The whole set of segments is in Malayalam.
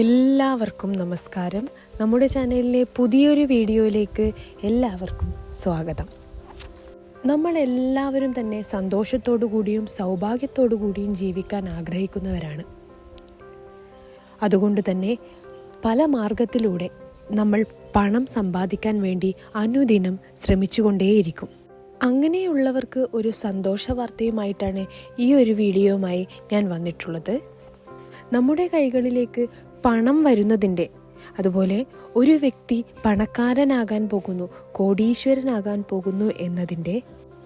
എല്ലാവർക്കും നമസ്കാരം. നമ്മുടെ ചാനലിലെ പുതിയൊരു വീഡിയോയിലേക്ക് എല്ലാവർക്കും സ്വാഗതം. നമ്മൾ എല്ലാവരും തന്നെ സന്തോഷത്തോടു കൂടിയും സൗഭാഗ്യത്തോടു കൂടിയും ജീവിക്കാൻ ആഗ്രഹിക്കുന്നവരാണ്. അതുകൊണ്ട് തന്നെ പല മാർഗത്തിലൂടെ നമ്മൾ പണം സമ്പാദിക്കാൻ വേണ്ടി അനുദിനം ശ്രമിച്ചുകൊണ്ടേയിരിക്കും. അങ്ങനെയുള്ളവർക്ക് ഒരു സന്തോഷ വാർത്തയുമായിട്ടാണ് ഈ ഒരു വീഡിയോയുമായി ഞാൻ വന്നിട്ടുള്ളത്. നമ്മുടെ കൈകളിലേക്ക് പണം വരുന്നതിന്റെ. അതുപോലെ ഒരു വ്യക്തി പണക്കാരനാകാൻ പോകുന്നു കോടീശ്വരനാകാൻ പോകുന്നു എന്നതിന്റെ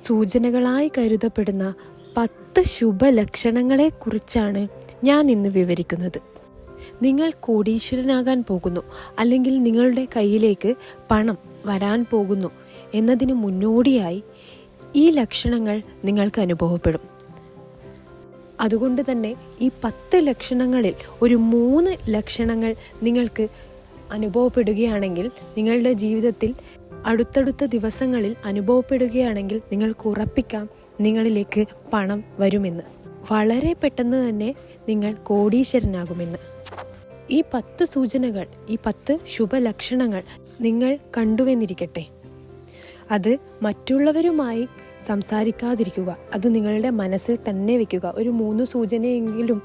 സൂചനകളായി കരുതപ്പെടുന്ന പത്ത് ശുഭലക്ഷണങ്ങളെക്കുറിച്ചാണ് ഞാൻ ഇന്ന് വിവരിക്കുന്നത്. നിങ്ങൾ കോടീശ്വരനാകാൻ പോകുന്നു അല്ലെങ്കിൽ നിങ്ങളുടെ കയ്യിലേക്ക് പണം വരാൻ പോകുന്നു എന്നതിന് മുന്നോടിയായി ഈ ലക്ഷണങ്ങൾ നിങ്ങൾക്ക് അനുഭവപ്പെടും. അതുകൊണ്ട് തന്നെ ഈ പത്ത് ലക്ഷണങ്ങളിൽ ഒരു മൂന്ന് ലക്ഷണങ്ങൾ നിങ്ങൾക്ക് അനുഭവപ്പെടുകയാണെങ്കിൽ നിങ്ങളുടെ ജീവിതത്തിൽ അടുത്തടുത്ത ദിവസങ്ങളിൽ അനുഭവപ്പെടുകയാണെങ്കിൽ നിങ്ങൾക്ക് ഉറപ്പിക്കാം നിങ്ങളിലേക്ക് പണം വരുമെന്ന്. വളരെ പെട്ടെന്ന് തന്നെ നിങ്ങൾ കോടീശ്വരനാകുമെന്ന്. ഈ പത്ത് സൂചനകൾ ഈ പത്ത് ശുഭലക്ഷണങ്ങൾ നിങ്ങൾ കണ്ടുവെന്നിരിക്കട്ടെ. അത് മറ്റുള്ളവരുമായി സംസാരിക്കാതിരിക്കുക. അത് നിങ്ങളുടെ മനസ്സിൽ തന്നെ വെക്കുക. ഒരു മൂന്ന് സൂചനയെങ്കിലും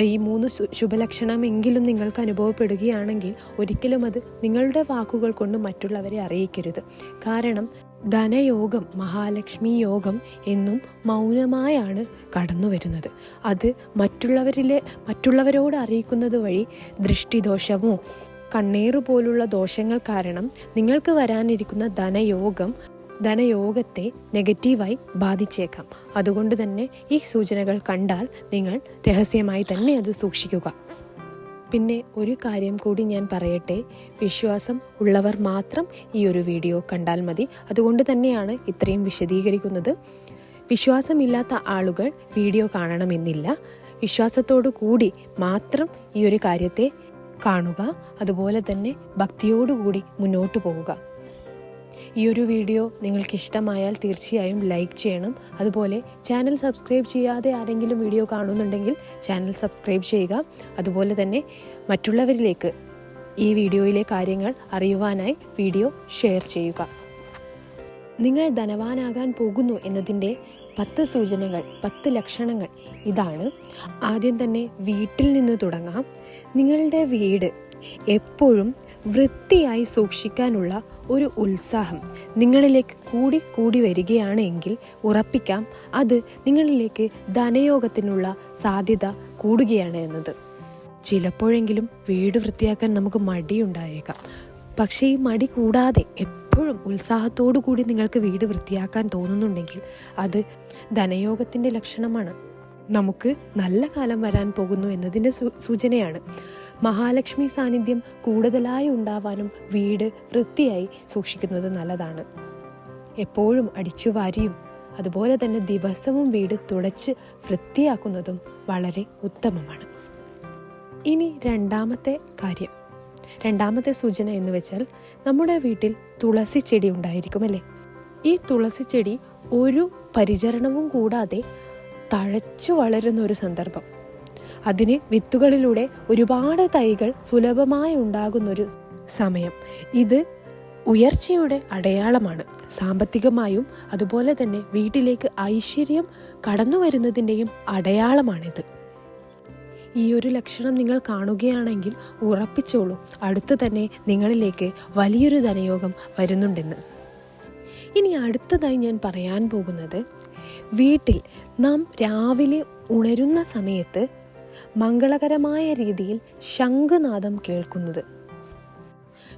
ഈ മൂന്ന് ശുഭലക്ഷണമെങ്കിലും നിങ്ങൾക്ക് അനുഭവപ്പെടുകയാണെങ്കിൽ ഒരിക്കലും അത് നിങ്ങളുടെ വാക്കുകൾ കൊണ്ട് മറ്റുള്ളവരെ അറിയിക്കരുത്. കാരണം ധനയോഗം മഹാലക്ഷ്മി യോഗം എന്നും മൗനമായാണ് കടന്നു വരുന്നത്. അത് മറ്റുള്ളവരിലെ മറ്റുള്ളവരോട് അറിയിക്കുന്നത് വഴി ദൃഷ്ടിദോഷമോ കണ്ണേറു പോലുള്ള ദോഷങ്ങൾ കാരണം നിങ്ങൾക്ക് വരാനിരിക്കുന്ന ധനയോഗം ധനയോഗത്തെ നെഗറ്റീവായി ബാധിച്ചേക്കാം. അതുകൊണ്ട് തന്നെ ഈ സൂചനകൾ കണ്ടാൽ നിങ്ങൾ രഹസ്യമായി തന്നെ അത് സൂക്ഷിക്കുക. പിന്നെ ഒരു കാര്യം കൂടി ഞാൻ പറയട്ടെ. വിശ്വാസം ഉള്ളവർ മാത്രം ഈ ഒരു വീഡിയോ കണ്ടാൽ മതി. അതുകൊണ്ട് തന്നെയാണ് ഇത്രയും വിശദീകരിക്കുന്നത്. വിശ്വാസമില്ലാത്ത ആളുകൾ വീഡിയോ കാണണമെന്നില്ല. വിശ്വാസത്തോടു കൂടി മാത്രം ഈ ഒരു കാര്യത്തെ കാണുക. അതുപോലെ തന്നെ ഭക്തിയോടുകൂടി മുന്നോട്ട് പോവുക. ഈ ഒരു വീഡിയോ നിങ്ങൾക്ക് ഇഷ്ടമായാൽ തീർച്ചയായും ലൈക്ക് ചെയ്യണം. അതുപോലെ ചാനൽ സബ്സ്ക്രൈബ് ചെയ്യാതെ ആരെങ്കിലും വീഡിയോ കാണുന്നുണ്ടെങ്കിൽ ചാനൽ സബ്സ്ക്രൈബ് ചെയ്യുക. അതുപോലെ തന്നെ മറ്റുള്ളവരിലേക്ക് ഈ വീഡിയോയിലെ കാര്യങ്ങൾ അറിയുവാനായി വീഡിയോ ഷെയർ ചെയ്യുക. നിങ്ങൾ ധനവാനാകാൻ പോകുന്നു എന്നതിന്റെ പത്ത് സൂചനകൾ പത്ത് ലക്ഷണങ്ങൾ ഇതാണ്. ആദ്യം തന്നെ വീട്ടിൽ നിന്ന് തുടങ്ങാം. നിങ്ങളുടെ വീട് എപ്പോഴും വൃത്തിയായി സൂക്ഷിക്കാനുള്ള ഒരു ഉത്സാഹം നിങ്ങളിലേക്ക് കൂടി കൂടി വരികയാണെങ്കിൽ ഉറപ്പിക്കാം അത് നിങ്ങളിലേക്ക് ധനയോഗത്തിനുള്ള സാധ്യത കൂടുകയാണ് എന്നത്. ചിലപ്പോഴെങ്കിലും വീട് വൃത്തിയാക്കാൻ നമുക്ക് മടിയുണ്ടായേക്കാം. പക്ഷേ ഈ മടി കൂടാതെ എപ്പോഴും ഉത്സാഹത്തോടു കൂടി നിങ്ങൾക്ക് വീട് വൃത്തിയാക്കാൻ തോന്നുന്നുണ്ടെങ്കിൽ അത് ധനയോഗത്തിന്റെ ലക്ഷണമാണ്. നമുക്ക് നല്ല കാലം വരാൻ പോകുന്നു എന്നതിന്റെ സൂചനയാണ്. മഹാലക്ഷ്മി സാന്നിധ്യം കൂടുതലായി ഉണ്ടാവാനും വീട് വൃത്തിയായി സൂക്ഷിക്കുന്നത് നല്ലതാണ്. എപ്പോഴും അടിച്ചു വാരിയും അതുപോലെ തന്നെ ദിവസവും വീട് തുടച്ച് വൃത്തിയാക്കുന്നതും വളരെ ഉത്തമമാണ്. ഇനി രണ്ടാമത്തെ കാര്യം. രണ്ടാമത്തെ സൂചന എന്ന് വെച്ചാൽ നമ്മുടെ വീട്ടിൽ തുളസി ചെടി ഉണ്ടായിരിക്കുമല്ലേ? ഈ തുളസി ചെടി ഒരു പരിചരണവും കൂടാതെ തഴച്ചു വളരുന്ന ഒരു സന്ദർഭം. അതിന് വിത്തുകളിലൂടെ ഒരുപാട് തൈകൾ സുലഭമായി ഉണ്ടാകുന്നൊരു സമയം. ഇത് ഉയർച്ചയുടെ അടയാളമാണ്. സാമ്പത്തികമായും അതുപോലെ തന്നെ വീട്ടിലേക്ക് ഐശ്വര്യം കടന്നു വരുന്നതിന്റെയും അടയാളമാണിത്. ഈ ഒരു ലക്ഷണം നിങ്ങൾ കാണുകയാണെങ്കിൽ ഉറപ്പിച്ചോളൂ. അടുത്ത് തന്നെ നിങ്ങളിലേക്ക് വലിയൊരു ധനയോഗം വരുന്നുണ്ടെന്ന്. ഇനി അടുത്തതായി ഞാൻ പറയാൻ പോകുന്നത് വീട്ടിൽ നാം രാവിലെ ഉണരുന്ന സമയത്ത് മംഗളകരമായ രീതിയിൽ ശംഖുനാദം കേൾക്കുന്നത്.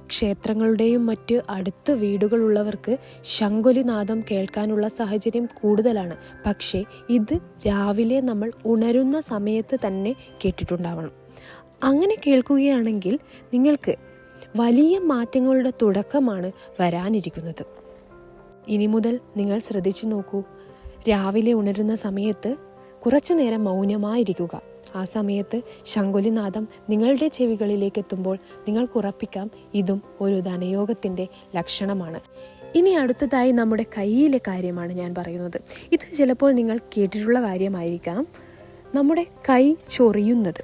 ക്ഷേത്രങ്ങളുടെയും മറ്റ് അടുത്ത് വീടുകളുള്ളവർക്ക് ശങ്കുലിനാദം കേൾക്കാനുള്ള സാഹചര്യം കൂടുതലാണ്. പക്ഷേ ഇത് രാവിലെ നമ്മൾ ഉണരുന്ന സമയത്ത് തന്നെ കേട്ടിട്ടുണ്ടാവണം. അങ്ങനെ കേൾക്കുകയാണെങ്കിൽ നിങ്ങൾക്ക് വലിയ മാറ്റങ്ങളുടെ തുടക്കമാണ് വരാനിരിക്കുന്നത്. ഇനി മുതൽ നിങ്ങൾ ശ്രദ്ധിച്ചു നോക്കൂ. രാവിലെ ഉണരുന്ന സമയത്ത് കുറച്ചു നേരം മൗനമായിരിക്കുക. ആ സമയത്ത് ശങ്കുലിനാഥം നിങ്ങളുടെ ചെവികളിലേക്ക് എത്തുമ്പോൾ നിങ്ങൾക്ക് ഉറപ്പിക്കാം ഇതും ഒരു ധനയോഗത്തിന്റെ ലക്ഷണമാണ്. ഇനി അടുത്തതായി നമ്മുടെ കയ്യിലെ കാര്യമാണ് ഞാൻ പറയുന്നത്. ഇത് ചിലപ്പോൾ നിങ്ങൾ കേട്ടിട്ടുള്ള കാര്യമായിരിക്കാം. നമ്മുടെ കൈ ചൊറിയുന്നത്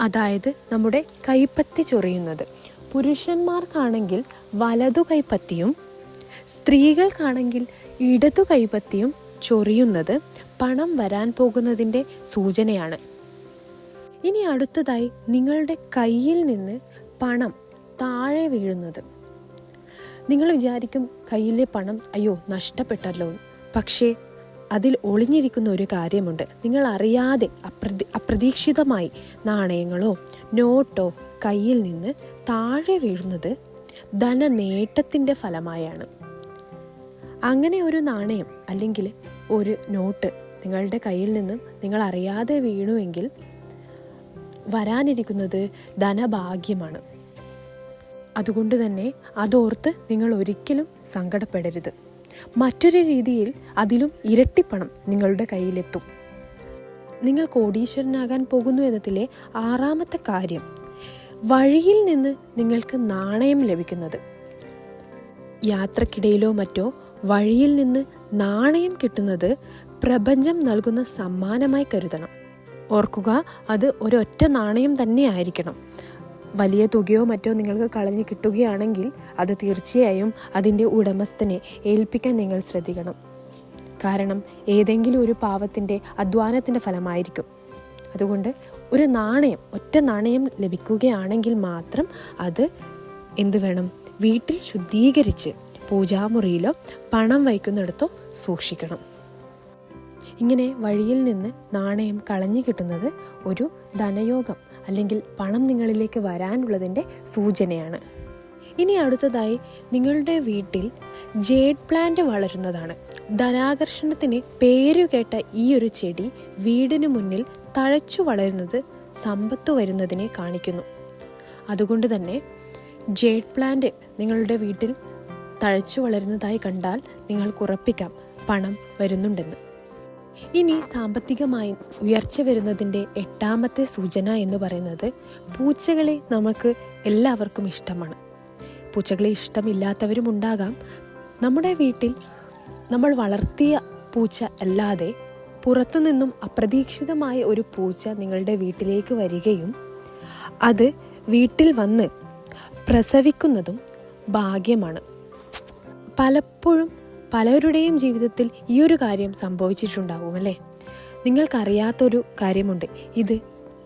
അതായത് നമ്മുടെ കൈപ്പത്തി ചൊറിയുന്നത്. പുരുഷന്മാർക്കാണെങ്കിൽ വലതു കൈപ്പത്തിയും സ്ത്രീകൾക്കാണെങ്കിൽ ഇടതു കൈപ്പത്തിയും ചൊറിയുന്നത് പണം വരാൻ പോകുന്നതിന്റെ സൂചനയാണ്. ഇനി അടുത്തതായി നിങ്ങളുടെ കയ്യിൽ നിന്ന് പണം താഴെ വീഴുന്നത്. നിങ്ങൾ വിചാരിക്കും കയ്യിലെ പണം അയ്യോ നഷ്ടപ്പെട്ടല്ലോ. പക്ഷേ അതിൽ ഒളിഞ്ഞിരിക്കുന്ന ഒരു കാര്യമുണ്ട്. നിങ്ങൾ അറിയാതെ അപ്രതി അപ്രതീക്ഷിതമായി നാണയങ്ങളോ നോട്ടോ കയ്യിൽ നിന്ന് താഴെ വീഴുന്നത് ധനനേട്ടത്തിന്റെ ഫലമായാണ്. അങ്ങനെ ഒരു നാണയം അല്ലെങ്കിൽ ഒരു നോട്ട് നിങ്ങളുടെ കയ്യിൽ നിന്നും നിങ്ങൾ അറിയാതെ വീണുവെങ്കിൽ വരാനിരിക്കുന്നത് ധനഭാഗ്യമാണ്. അതുകൊണ്ട് തന്നെ അതോർത്ത് നിങ്ങൾ ഒരിക്കലും സങ്കടപ്പെടരുത്. മറ്റൊരു രീതിയിൽ അതിലും ഇരട്ടിപ്പണം നിങ്ങളുടെ കയ്യിലെത്തും. നിങ്ങൾ കോടീശ്വരനാകാൻ പോകുന്നു എന്നതിലെ ആറാമത്തെ കാര്യം വഴിയിൽ നിന്ന് നിങ്ങൾക്ക് നാണയം ലഭിക്കുന്നത്. യാത്രക്കിടയിലോ മറ്റോ വഴിയിൽ നിന്ന് നാണയം കിട്ടുന്നത് പ്രപഞ്ചം നൽകുന്ന സമ്മാനമായി കരുതണം. ഓർക്കുക അത് ഒരൊറ്റ നാണയം തന്നെ ആയിരിക്കണം വലിയ തുകയോ മറ്റോ നിങ്ങൾക്ക് കളഞ്ഞു കിട്ടുകയാണെങ്കിൽ അത് തീർച്ചയായും അതിന്റെ ഉടമസ്ഥനെ ഏൽപ്പിക്കാൻ നിങ്ങൾ ശ്രദ്ധിക്കണം. കാരണം ഏതെങ്കിലും ഒരു പാവത്തിന്റെ അധ്വാനത്തിന്റെ ഫലമായിരിക്കും. അതുകൊണ്ട് ഒരു നാണയം ഒറ്റ നാണയം ലഭിക്കുകയാണെങ്കിൽ മാത്രം അത് എന്തു വേണം? വീട്ടിൽ ശുദ്ധീകരിച്ച് പൂജാമുറിയിലോ പണം വയ്ക്കുന്നിടത്തോ സൂക്ഷിക്കണം. ഇങ്ങനെ വഴിയിൽ നിന്ന് നാണയം കളഞ്ഞു കിട്ടുന്നത് ഒരു ധനയോഗം അല്ലെങ്കിൽ പണം നിങ്ങളിലേക്ക് വരാനുള്ളതിന്റെ സൂചനയാണ്. ഇനി അടുത്തതായി നിങ്ങളുടെ വീട്ടിൽ ജേഡ് പ്ലാന്റ് വളരുന്നതാണ്. ധനാകർഷണത്തിന് പേരുകേട്ട ഈ ഒരു ചെടി വീടിന് മുന്നിൽ തഴച്ചു വളരുന്നത് സമ്പത്ത് വരുന്നതിനെ കാണിക്കുന്നു. അതുകൊണ്ട് തന്നെ ജേഡ് പ്ലാന്റ് നിങ്ങളുടെ വീട്ടിൽ തഴച്ചു വളരുന്നതായി കണ്ടാൽ നിങ്ങൾക്ക് ഉറപ്പിക്കാം പണം വരുന്നുണ്ടെന്ന്. ഇനി സാമ്പത്തികമായി ഉയർച്ച വരുന്നതിന്റെ എട്ടാമത്തെ സൂചന എന്ന് പറയുന്നത് പൂച്ചകളെ നമുക്ക് എല്ലാവർക്കും ഇഷ്ടമാണ്. പൂച്ചകളെ ഇഷ്ടമില്ലാത്തവരും ഉണ്ടാകാം. നമ്മുടെ വീട്ടിൽ നമ്മൾ വളർത്തിയ പൂച്ച അല്ലാതെ പുറത്തുനിന്നും അപ്രതീക്ഷിതമായ ഒരു പൂച്ച നിങ്ങളുടെ വീട്ടിലേക്ക് വരികയും അത് വീട്ടിൽ വന്ന് പ്രസവിക്കുന്നതും ഭാഗ്യമാണ്. പലപ്പോഴും പലരുടെയും ജീവിതത്തിൽ ഈ ഒരു കാര്യം സംഭവിച്ചിട്ടുണ്ടാവും അല്ലേ? നിങ്ങൾക്കറിയാത്തൊരു കാര്യമുണ്ട്. ഇത്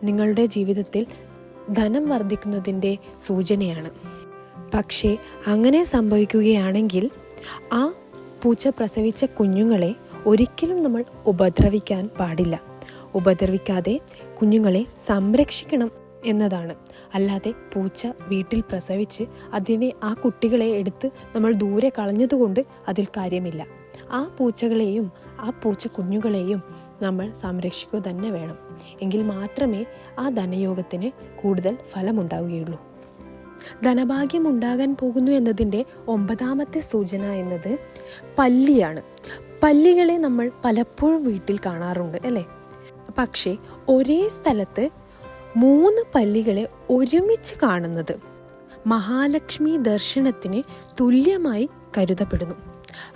നിങ്ങളുടെ ജീവിതത്തിൽ ധനം വർദ്ധിക്കുന്നതിന്റെ സൂചനയാണ്. പക്ഷേ അങ്ങനെ സംഭവിക്കുകയാണെങ്കിൽ ആ പൂച്ച പ്രസവിച്ച കുഞ്ഞുങ്ങളെ ഒരിക്കലും നമ്മൾ ഉപദ്രവിക്കാൻ പാടില്ല. ഉപദ്രവിക്കാതെ കുഞ്ഞുങ്ങളെ സംരക്ഷിക്കണം എന്നതാണ്. അല്ലാതെ പൂച്ച വീട്ടിൽ പ്രസവിച്ച് അതിനെ ആ കുട്ടികളെ എടുത്ത് നമ്മൾ ദൂരെ കളഞ്ഞതുകൊണ്ട് അതിൽ കാര്യമില്ല. ആ പൂച്ചകളെയും ആ പൂച്ച കുഞ്ഞുങ്ങളെയും നമ്മൾ സംരക്ഷിക്കുക തന്നെ വേണം. എങ്കിൽ മാത്രമേ ആ ധനയോഗത്തിന് കൂടുതൽ ഫലമുണ്ടാവുകയുള്ളൂ. ധനഭാഗ്യം ഉണ്ടാകാൻ പോകുന്നു എന്നതിന്റെ ഒമ്പതാമത്തെ സൂചന എന്നത് പല്ലിയാണ്. പല്ലികളെ നമ്മൾ പലപ്പോഴും വീട്ടിൽ കാണാറുണ്ട് അല്ലേ? പക്ഷേ ഒരേ സ്ഥലത്ത് മൂന്ന് പല്ലികളെ ഒരുമിച്ച് കാണുന്നത് മഹാലക്ഷ്മി ദർശനത്തിന് തുല്യമായി കരുതപ്പെടുന്നു.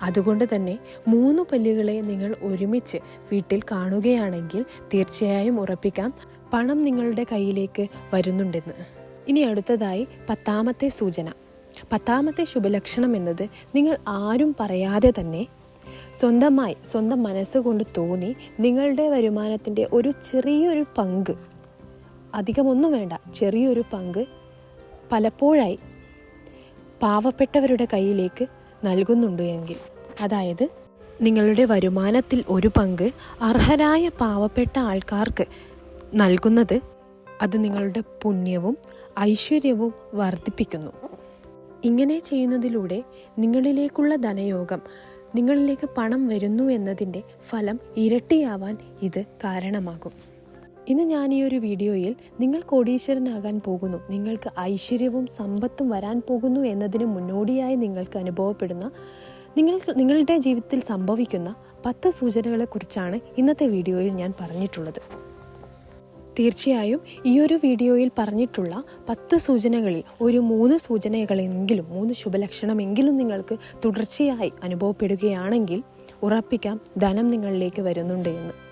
അതുകൊണ്ട് തന്നെ മൂന്ന് പല്ലുകളെ നിങ്ങൾ ഒരുമിച്ച് വീട്ടിൽ കാണുകയാണെങ്കിൽ തീർച്ചയായും ഉറപ്പിക്കാം. പണം നിങ്ങളുടെ കയ്യിലേക്ക് വരുന്നുണ്ടെന്ന്. ഇനി അടുത്തതായി പത്താമത്തെ സൂചന. പത്താമത്തെ ശുഭലക്ഷണം എന്നത് നിങ്ങൾ ആരും പറയാതെ തന്നെ സ്വന്തമായി സ്വന്തം മനസ്സുകൊണ്ട് തോന്നി നിങ്ങളുടെ വരുമാനത്തിന്റെ ഒരു ചെറിയൊരു പങ്ക് അധികമൊന്നും വേണ്ട. ചെറിയൊരു പങ്ക് പലപ്പോഴായി പാവപ്പെട്ടവരുടെ കയ്യിലേക്ക് നൽകുന്നുണ്ട് എങ്കിൽ. അതായത് നിങ്ങളുടെ വരുമാനത്തിൽ ഒരു പങ്ക് അർഹരായ പാവപ്പെട്ട ആൾക്കാർക്ക് നൽകുന്നത് അത് നിങ്ങളുടെ പുണ്യവും ഐശ്വര്യവും വർദ്ധിപ്പിക്കുന്നു. ഇങ്ങനെ ചെയ്യുന്നതിലൂടെ നിങ്ങളിലേക്കുള്ള ധനയോഗം നിങ്ങളിലേക്ക് പണം വരുന്നു എന്നതിന്റെ ഫലം ഇരട്ടിയാവാൻ ഇത് കാരണമാകും. ഇന്ന് ഞാൻ ഈ ഒരു വീഡിയോയിൽ നിങ്ങൾ കോടീശ്വരനാകാൻ പോകുന്നു. നിങ്ങൾക്ക് ഐശ്വര്യവും സമ്പത്തും വരാൻ പോകുന്നു എന്നതിന് മുന്നോടിയായി നിങ്ങൾക്ക് അനുഭവപ്പെടുന്ന നിങ്ങൾ നിങ്ങളുടെ ജീവിതത്തിൽ സംഭവിക്കുന്ന പത്ത് സൂചനകളെക്കുറിച്ചാണ് ഇന്നത്തെ വീഡിയോയിൽ ഞാൻ പറഞ്ഞിട്ടുള്ളത്. തീർച്ചയായും ഈ ഒരു വീഡിയോയിൽ പറഞ്ഞിട്ടുള്ള പത്ത് സൂചനകളിൽ ഒരു മൂന്ന് സൂചനകളെങ്കിലും മൂന്ന് ശുഭലക്ഷണമെങ്കിലും നിങ്ങൾക്ക് തുടർച്ചയായി അനുഭവപ്പെടുകയാണെങ്കിൽ ഉറപ്പിക്കാം ധനം നിങ്ങളിലേക്ക് വരുന്നുണ്ട് എന്ന്.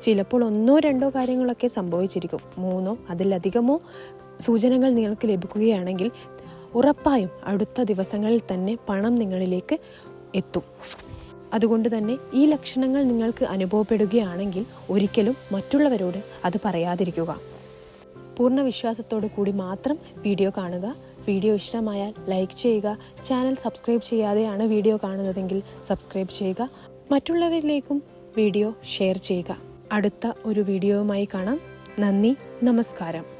ചിലപ്പോൾ ഒന്നോ രണ്ടോ കാര്യങ്ങളൊക്കെ സംഭവിച്ചിരിക്കും. മൂന്നോ അതിലധികമോ സൂചനകൾ നിങ്ങൾക്ക് ലഭിക്കുകയാണെങ്കിൽ ഉറപ്പായും അടുത്ത ദിവസങ്ങളിൽ തന്നെ പണം നിങ്ങളിലേക്ക് എത്തും. അതുകൊണ്ട് തന്നെ ഈ ലക്ഷണങ്ങൾ നിങ്ങൾക്ക് അനുഭവപ്പെടുകയാണെങ്കിൽ ഒരിക്കലും മറ്റുള്ളവരോട് അത് പറയാതിരിക്കുക. പൂർണ വിശ്വാസത്തോടു കൂടി മാത്രം വീഡിയോ കാണുക. വീഡിയോ ഇഷ്ടമായാൽ ലൈക്ക് ചെയ്യുക. ചാനൽ സബ്സ്ക്രൈബ് ചെയ്യാതെയാണ് വീഡിയോ കാണുന്നതെങ്കിൽ സബ്സ്ക്രൈബ് ചെയ്യുക. മറ്റുള്ളവരിലേക്കും വീഡിയോ ഷെയർ ചെയ്യുക. അടുത്ത ഒരു വീഡിയോയുമായി കാണാം. നന്ദി നമസ്കാരം.